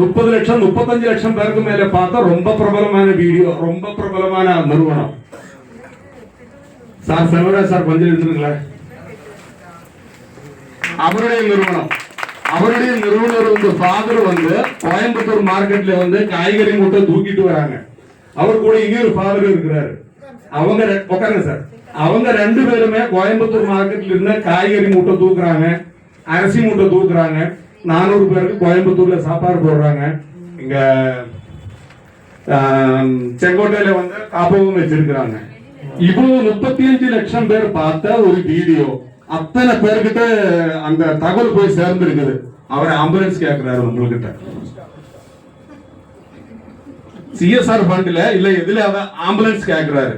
முப்பது லட்சம் முப்பத்தஞ்சு லட்சம் பேருக்கு மேல பார்த்தா ரொம்ப பிரபலமான வீடியோ ரொம்ப பிரபலமான நிறுவனம். சார் செல்வராஜ் சார் கொஞ்சம் இருந்துருங்களேன் அவருடைய நிறுவனம். அவருடைய நிறுவனர் வந்து ஃபாதர் வந்து கோயம்புத்தூர் மார்க்கெட்ல வந்து காய்கறி மூட்டை தூக்கிட்டு வராங்க. அவர் கூட இன்னொரு ஒரு ஃபாதர் இருக்கிறாரு. அவங்க உட்காருங்க சார். அவங்க ரெண்டு பேருமே கோயம்புத்தூர் மார்க்கெட்ல இருந்து காய்கறி மூட்டை தூக்குறாங்க அரிசி மூட்டை தூக்குறாங்க. நானூறு பேருக்கு கோயம்புத்தூர்ல சாப்பாடு போடுறாங்க. இங்க ஆம், செங்கோட்டையில வந்து காப்பகம் வச்சிருக்கிறாங்க. இவ்வளவு முப்பத்தி அஞ்சு லட்சம் பேர் பார்த்த ஒரு வீடியோ. அத்தனை பேர்கிட்ட அந்த தகவல் போய் சேர்ந்துருக்குது. அவர் ஆம்புலன்ஸ் கேட்கிறாரு உங்ககிட்ட. சிஎஸ்ஆர் ஃபண்ட்ல இல்ல எதுல ஆம்புலன்ஸ் கேட்கிறாரு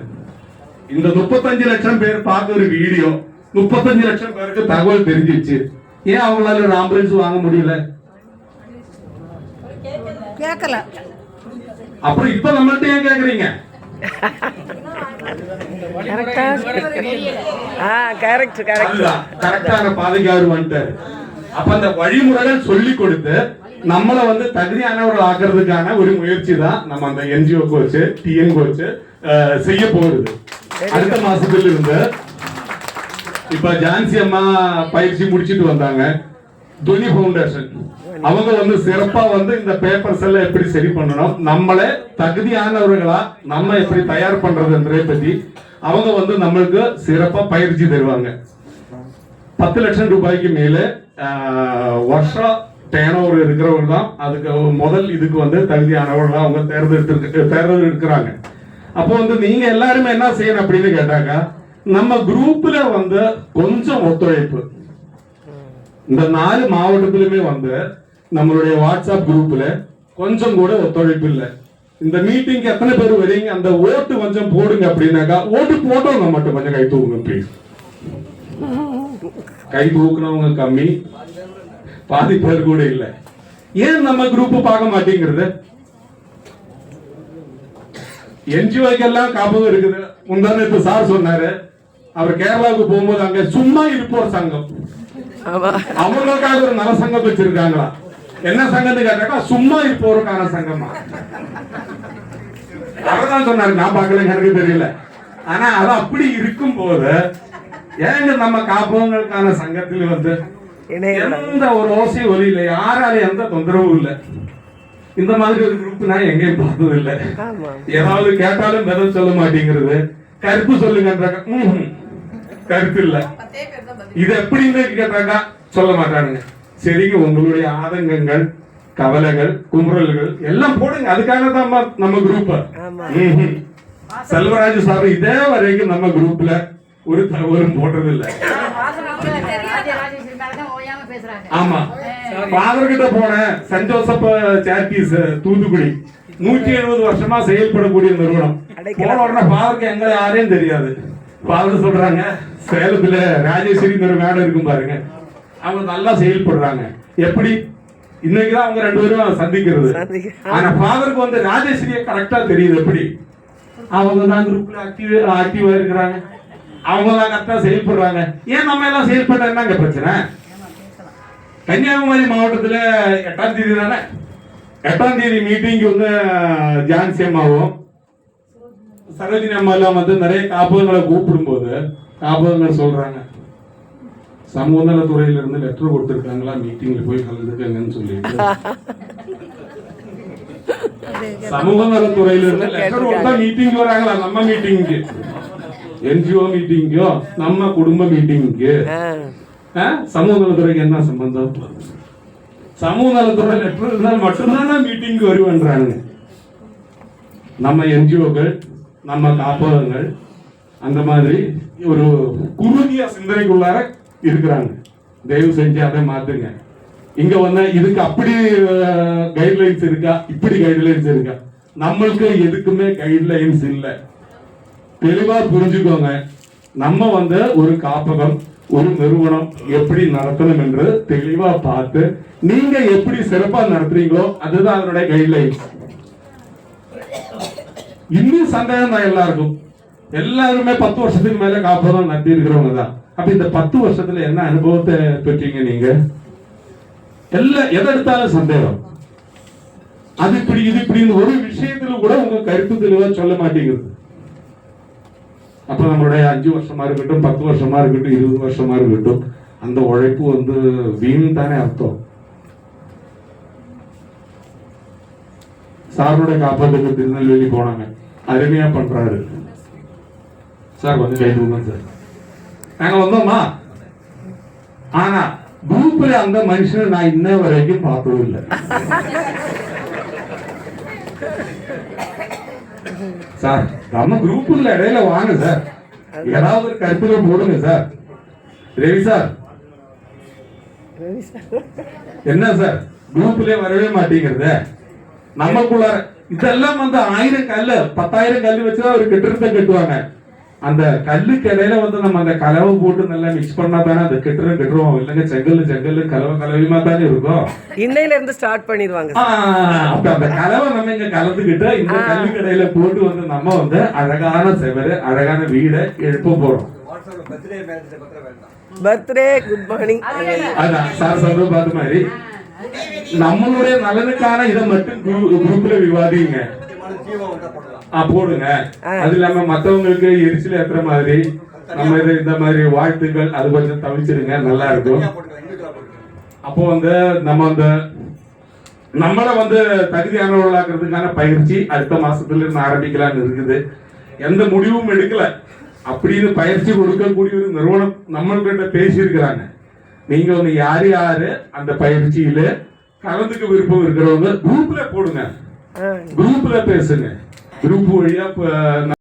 இந்த முப்பத்தஞ்சு லட்சம் பேர் பார்த்த ஒரு வீடியோ முப்பத்தஞ்சு லட்சம் பேருக்கு தகவல் தெரிஞ்சிச்சு. ஏன் அவங்களால ஒரு ஆம்புலன்ஸ் வாங்க முடியல? கேட்கல அப்புறம் இப்ப நம்மள்ட்ட ஏன் கேக்குறீங்க? கரெக்டான பாதைக்கு அவர் வந்துட்டாரு. அப்ப அந்த வழிமுறைகள் சொல்லி கொடுத்து நம்மள வந்து தகுதியானவர்கள் ஆக்குறதுக்கான ஒரு முயற்சி தான் நம்ம அந்த என்ஜிஓ கோச் டிஎன் கோச் செய்ய போகுது. அடுத்த மாசத்துல இருந்து இப்ப ஜான்சி அம்மா பயிற்சி முடிச்சிட்டு வந்தாங்க. துனி ஃபவுண்டேஷன் அவங்க வந்து சிறப்பா வந்து இந்த பேப்பர்ஸ் எல்லாம் எப்படி சரி பண்ணணும் நம்மளே தகுதியானவர்களா நம்ம எப்படி தயார் பண்றதுன்றதை பத்தி அவங்க வந்து நம்மளுக்கு சிறப்பா பயிற்சி தருவாங்க. பத்து லட்சம் ரூபாய்க்கு மேல ஆஹ், வருஷம் டேனோவர் இருக்கிறவங்க தான் அதுக்கு முதல் இதுக்கு வந்து தகுதியானவர்களா அவங்க தேர்ந்தெடுத்து தேர்ந்தெடுக்கிறாங்க. அப்போ வந்து நீங்க எல்லாருமே என்ன செய்யணும் அப்படின்னு கேட்டாக்கா நம்ம குரூப்ல வந்து கொஞ்சம் ஒத்துழைப்பு. இந்த நாலு மாவட்டத்திலுமே வந்து நம்மளுடைய வாட்ஸ்அப் குரூப்ல கொஞ்சம் கூட ஒத்துழைப்பு இல்லை. இந்த மீட்டிங்க்கு எத்தனை பேர் வரீங்க? அந்த ஓட்டு கொஞ்சம் போடுங்க அப்படின்னாக்கா ஓட்டு போட்டவங்க மட்டும் கொஞ்சம் கை தூக்குங்க ப்ளீஸ் கை தூக்குனவங்க கம்மி. பாதி பேர் கூட இல்ல. ஏன் நம்ம குரூப் பார்க்க மாட்டேங்கிறது? என்ஜிஓக்கு எல்லாம் காப்பகம் இருக்குது. முந்தானத்து சார் சொன்னாரு அவர் கேரளாவுக்கு போகும்போது அங்க சும்மா இருப்போர் சங்கம். அவங்களுக்காக ஒரு நல சங்கம் வச்சிருக்காங்களா? என்ன சங்கம்னு கேட்டாக்கா சும்மா இருப்போருக்கான சங்கமா. அவர்தான் சொன்னாரு நான் பார்க்கல எனக்கு தெரியல. ஆனா அது அப்படி இருக்கும் போது ஏங்க நம்ம காப்பகங்களுக்கான சங்கத்தில் வந்து எந்த ஒரு ஓசை ஒலி இல்லை யாரால எந்த தொந்தரவும் இல்லை. இந்த மாதிரி ஒரு குரூப் நான் எங்கேயும் பார்த்தது இல்லை ஏதாவது கேட்டாலும் பதில் சொல்ல மாட்டேங்கிறது. கருப்பு சொல்லுங்கன்றாங்க. கருத்து இல்ல இது எப்படின்னு கேட்டாக்கா சொல்ல மாட்டானுங்க. சரிங்க உங்களுடைய ஆதங்கங்கள் கவலைகள் குமுறல்கள் எல்லாம் போடுங்க. அதுக்காக தான் நம்ம- குரூப். செல்வராஜ் சார் இதே வரைக்கும் நம்ம குரூப்ல ஒரு தகவலும் போடுறது இல்ல ஆமா. ஃபாதர் கிட்ட போனேன். Saint Joseph Charities Thoothukudi. நூற்றி எழுபது வருஷமா செயல்படக்கூடிய நிறுவனம். போன உடனே ஃபாதருக்கு எங்களை யாரையும் தெரியாது. ஃபாதர் சொல்றாங்க. சேலத்துல ராஜேஸ்வரி ஒரு மேடம் இருக்கும் பாருங்க. அவங்க நல்லா செயல்படுறாங்க. எப்படி? இன்னைக்கு தான் அவங்க ரெண்டு பேரும் சந்திக்கிறது. சந்திக்க- ஆனா ஃபாதருக்கு வந்து ராஜேஸ்வரியை கரெக்டா தெரியுது. எப்படி? அவங்க தான் குரூப்ல ஆக்டிவ் ஆக்டிவா இருக்கிறாங்க. அவங்க தான் கரெக்டா செயல்படுறாங்க. ஏன் நம்ம எல்லாம் செயல்பட்டா என்னங்க பிரச்சனை? கன்னியாகுமரி மாவட்டத்துல எட்டாம் தேதி தானே? எட்டாம் தேதி மீட்டிங் வந்து ஜான்சி அம்மாவும் சரோஜினி அம்மா எல்லாம் வந்து நிறைய காப்பகங்களை கூப்பிடும்போது காப்பகங்கள் சொல்றாங்க. சமூக நலத்துறையில இருந்து லெட்டர் கொடுத்திருக்காங்களா? மீட்டிங்ல போய் கலந்துக்கங்கன்னு சொல்லிட்டு. சமூக நலத்துறையில இருந்து லெட்டர் கொடுத்தா மீட்டிங் வராங்களா நம்ம மீட்டிங்க்கு என்ஜிஓ மீட்டிங்கோ நம்ம குடும்ப மீட்டிங்க்கு? சமூக நலத்துறைக்கு என்ன சம்பந்தம்? சமூக நலத்துறை லெட்டர் இருந்தால் மட்டும்தான் மீட்டிங்க்கு வருவேன்றாங்க நம்ம என்ஜிஓக்கள் நம்ம காப்பகங்கள் அந்த மாதிரி ஒரு குறுகிய சிந்தனைக்குள்ளார இருக்கிறாங்க. தயவு செஞ்சு அதை மாத்துங்க. இங்க வந்து இதுக்கு அப்படி கைட்லைன்ஸ் இருக்கா? இப்படி கைட்லைன்ஸ் இருக்கா? நம்மளுக்கு எதுக்குமே கைட்லைன்ஸ் இல்லை. தெளிவா புரிஞ்சுக்கோங்க. நம்ம வந்து ஒரு காப்பகம் ஒரு நிறுவனம் எப்படி நடத்தணும் என்று தெளிவா பார்த்து நீங்க எப்படி சிறப்பா நடத்துறீங்களோ அதுதான் அதனுடைய கைட்லைன்ஸ் இன்னும் சந்தேகம் தான் எல்லாருக்கும். எல்லாருமே பத்து வருஷத்துக்கு மேல காப்பதம் நடத்தி இருக்கிறவங்க தான் அப்ப இந்த பத்து வருஷத்துல என்ன அனுபவத்தை பெற்றீங்க நீங்க? எல்லா எதை எடுத்தாலும் சந்தேகம். அது இப்படி இது இப்படின்னு ஒரு விஷயத்துல கூட உங்க கருத்து தெளிவா சொல்ல மாட்டேங்குது. அப்ப நம்மளுடைய அஞ்சு வருஷமா இருக்கட்டும் பத்து வருஷமா இருக்கட்டும் இருபது வருஷமா இருக்கட்டும் அந்த உழைப்பு வந்து வீண் தானே அர்த்தம். சாரோட காப்பாத்துக்கு திருநெல்வேலி போனாங்க. அருமையா பண்றாரு. சார் கொஞ்சம் கை கொடுங்க சார். நாங்க வந்தோமா? ஆனா குரூப்ல அந்த மனுஷனை நான் இன்ன வரைக்கும் பார்த்ததும் இல்லை. சார் நம்ம குரூப்புல இடையில வாங்க சார். ஏதாவது ஒரு கருத்துல போடுங்க sir. Ravi sir. Ravi sir. என்ன சார்? குரூப்லயே வரவே மாட்டேங்கிறது. நமக்குள்ள இதெல்லாம் வந்து ஆயிரம் கல்லு பத்தாயிரம் கல்லு வச்சுதான் ஒரு கெட்டிடத்தை கட்டுவாங்க. அந்த கல்லுக்கு இடையில வந்து நம்ம அந்த கலவை போட்டு நல்லா மிக்ஸ் பண்ணா தானே அந்த கெட்டிடம் கட்டுருவோம் இல்லைங்க செங்கல் செங்கல் கலவை கலவையுமா தானே இருக்கும். இன்னையில இருந்து ஸ்டார்ட் பண்ணிடுவாங்க அப்ப அந்த கலவை நம்ம இங்க கலந்துக்கிட்டு இந்த கல்லுக்கு இடையில போட்டு வந்து நம்ம வந்து அழகான செவரு அழகான வீடை எழுப்ப போறோம். பர்த்டே குட் மார்னிங் அதான் சார் சொல்ற பார்த்த மாதிரி. நம்மளுடைய நலனுக்கான இதை மட்டும் குரூப்ல விவாதிங்க. போடுங்க. அது இல்லாம மத்தவங்களுக்கு எரிச்சல் ஏத்துற மாதிரி நம்ம இது இந்த மாதிரி வாழ்த்துக்கள் அது கொஞ்சம் தவிச்சிருங்க நல்லா இருக்கும். அப்போ வந்து நம்ம அந்த நம்மளை வந்து தகுதியானவர்களாக்குறதுக்கான பயிற்சி அடுத்த மாசத்துல இருந்து ஆரம்பிக்கலாம்னு இருக்குது. எந்த முடிவும் எடுக்கல. அப்படின்னு பயிற்சி கொடுக்கக்கூடிய ஒரு நிறுவனம் நம்மள்கிட்ட பேசியிருக்கிறாங்க. நீங்க வந்து யார் யாரு அந்த பயிற்சியில கலந்துக்க விருப்பம் இருக்கிறவங்க குரூப்ல போடுங்க. குரூப்ல பேசுங்க. குரூப் வழியா